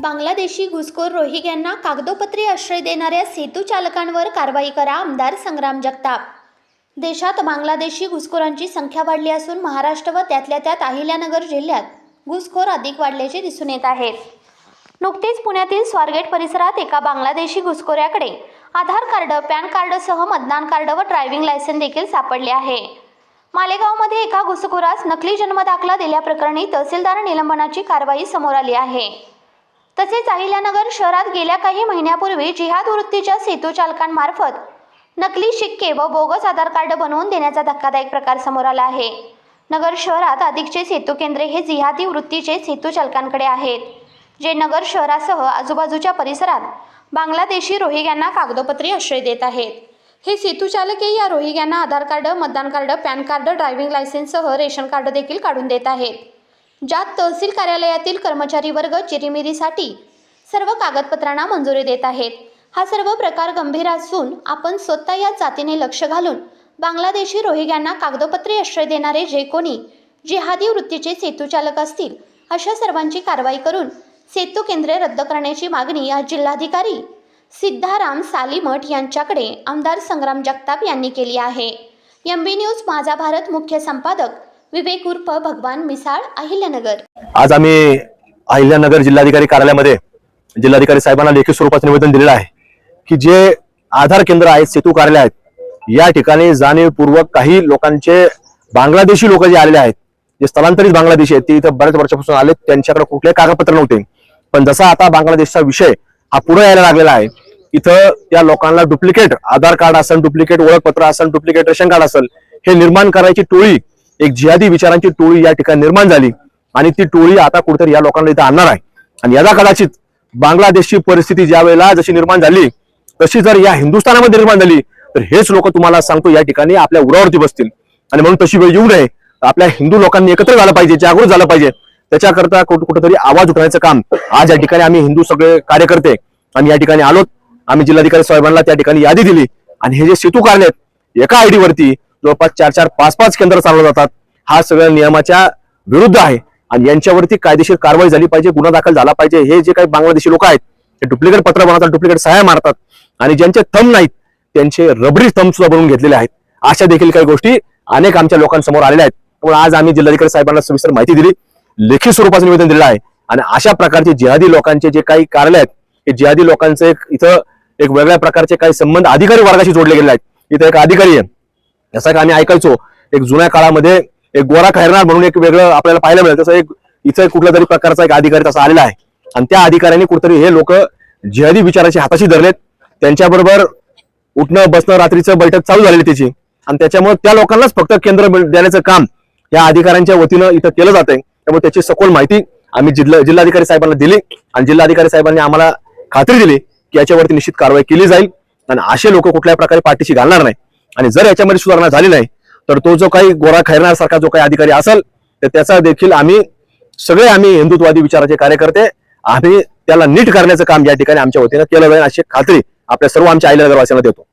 बांगलादेशी घुसखोर रोहिग्यांना कागदोपत्री आश्रय देणाऱ्या सेतू चालकांवर कारवाई करा आमदार संग्राम जगताप. देशात बांगलादेशी घुसखोरांची संख्या वाढली असून महाराष्ट्र व त्यातल्या त्यात अहिल्यानगर जिल्ह्यात घुसखोर अधिक वाढल्याचे दिसून येत आहेत नुकतीच पुण्यातील स्वारगेट परिसरात एका बांगलादेशी घुसखोऱ्याकडे आधार कार्ड पॅन कार्डसह मतदान कार्ड व ड्रायव्हिंग लायसन देखील सापडले आहे. मालेगावमध्ये एका घुसखोरास नकली जन्मदाखला दिल्याप्रकरणी तहसीलदार निलंबनाची कारवाई समोर आली आहे. तसेच अहिल्यानगर शहरात गेल्या काही महिन्यापूर्वी जिहाद वृत्तीच्या सेतू चालकांमार्फत नकली शिक्के व बोगस आधार कार्ड बनवून देण्याचा धक्कादायक प्रकार समोर आला आहे. नगर शहरात अधिकचे सेतू केंद्रे हे जिहादी वृत्तीचे सेतू चालकांकडे आहेत. जे नगर शहरासह आजूबाजूच्या परिसरात बांगलादेशी रोहिग्यांना कागदोपत्री आश्रय देत आहेत. हे सेतू चालके या रोहिग्यांना आधार कार्ड मतदान कार्ड पॅन कार्ड ड्रायव्हिंग लायसन्ससह रेशन कार्ड देखील काढून देत आहेत. ज्यात तहसील कार्यालयातील कर्मचारी वर्ग चिरीमिरीसाठी सर्व कागदपत्रांना मंजुरी देत आहेत. हा सर्व प्रकार गंभीर असून आपण स्वतः या जातीने लक्ष घालून बांगलादेशी रोहिंग्यांना कागदोपत्री आश्रय देणारे जे कोणी जिहादी वृत्तीचे सेतू चालक असतील अशा सर्वांची कारवाई करून सेतू केंद्रे रद्द करण्याची मागणी आज जिल्हाधिकारी सिद्धाराम सालीमठ यांच्याकडे आमदार संग्राम जगताप यांनी केली आहे. एम बी न्यूज माझा भारत मुख्य संपादक विवेक उर्फ भगवान मिसाळ अहिल्यानगर. आज आम्ही अहिल्यानगर जिल्हाधिकारी कार्यालयामध्ये जिल्हाधिकारी साहेबांना लेखी स्वरूपात निवेदन दिलेलं आहे की जे आधार केंद्र आहेत सेतू कार्यालय आहेत या ठिकाणी जाणीवपूर्वक काही लोकांचे बांगलादेशी लोक जे आलेले आहेत जे स्थलांतरित बांगलादेशी आहेत ते इथं बऱ्याच वर्षापासून आले त्यांच्याकडे कुठले कागदपत्र नव्हते. पण जसा आता बांगलादेशचा विषय हा पुढे यायला लागलेला आहे इथं त्या लोकांना डुप्लिकेट आधार कार्ड असेल डुप्लिकेट ओळखपत्र असेल डुप्लिकेट रेशन कार्ड असेल हे निर्माण करायची टोळी एक जिहादी विचारांची टोळी या ठिकाणी निर्माण झाली. आणि ती टोळी आता कुठेतरी या लोकांना इथं आणणार आहे. आणि याला कदाचित बांगलादेशची परिस्थिती ज्या वेळेला जशी निर्माण झाली तशी जर या हिंदुस्थानामध्ये निर्माण झाली तर हेच लोक तुम्हाला सांगतो या ठिकाणी आपल्या उरावरती बसतील. आणि म्हणून तशी वेळ येऊ नये. आपल्या हिंदू लोकांनी एकत्र झालं पाहिजे जागृत झालं पाहिजे. त्याच्याकरता कुठेतरी आवाज उठवण्याचं काम. आज या ठिकाणी आम्ही हिंदू सगळे कार्यकर्ते आणि या ठिकाणी आलोत. आम्ही जिल्हाधिकारी साहेबांना त्या ठिकाणी यादी दिली. आणि हे जे सेतू कारण आहेत एका आयडीवरती जवळपास चार चार पाच पाच केंद्र चालवले जातात. हा सगळ्या नियमाच्या विरुद्ध आहे. आणि यांच्यावरती कायदेशीर कारवाई झाली पाहिजे गुन्हा दाखल झाला पाहिजे. हे जे काही बांगलादेशी लोक आहेत ते डुप्लिकेट पत्र बनवतात डुप्लिकेट सहाय्या मारतात. आणि ज्यांचे थंब नाहीत त्यांचे रबरी थंब सुद्धा बनवून घेतलेले आहेत. अशा देखील काही गोष्टी अनेक आमच्या लोकांसमोर आलेल्या आहेत. त्यामुळे आज आम्ही जिल्हाधिकारी साहेबांना सविस्तर माहिती दिली. लेखी स्वरूपाचं निवेदन दिलं आहे. आणि अशा प्रकारचे जिहादी लोकांचे जे काही कार्यालय आहेत हे जिहादी लोकांचे एक इथं एक वेगळ्या प्रकारचे काही संबंध अधिकारी वर्गाशी जोडले गेले आहेत. इथं एक अधिकारी आहे. यासारखं आम्ही ऐकायचो एक जुन्या काळामध्ये एक गोरा खैरनार म्हणून एक वेगळं आपल्याला पाहायला मिळेल. तसं एक इथं कुठल्या तरी प्रकारचा एक अधिकारी तसा आलेला आहे. आणि त्या अधिकाऱ्यांनी कुठेतरी हे लोक जिहादी विचाराची हाताशी धरलेत. त्यांच्याबरोबर उठणं बसणं रात्रीचं बैठक चालू झालेली त्याची आणि त्याच्यामुळे त्या लोकांनाच फक्त केंद्र देण्याचं काम या अधिकाऱ्यांच्या वतीनं इथं केलं जात आहे त्यामुळे त्याची सखोल माहिती आम्ही जिल्हा जिल्हाधिकारी साहेबांना दिली आणि जिल्हाधिकारी साहेबांनी आम्हाला खात्री दिली की याच्यावरती निश्चित कारवाई केली जाईल. आणि असे लोक कुठल्याही प्रकारे पाठीशी घालणार नाही आणि जर याच्यामध्ये सुधारणा झाली नाही तर तो जो काही गोरा खैरण्यासारखा जो काही अधिकारी असेल तर त्याचा देखील आम्ही सगळे आम्ही हिंदुत्ववादी विचाराचे कार्यकर्ते आम्ही त्याला नीट करण्याचं काम या ठिकाणी आमच्या वतीनं केलं जाईल अशी खात्री आपल्या सर्व आमच्या आईला नगरवासियांना देतो.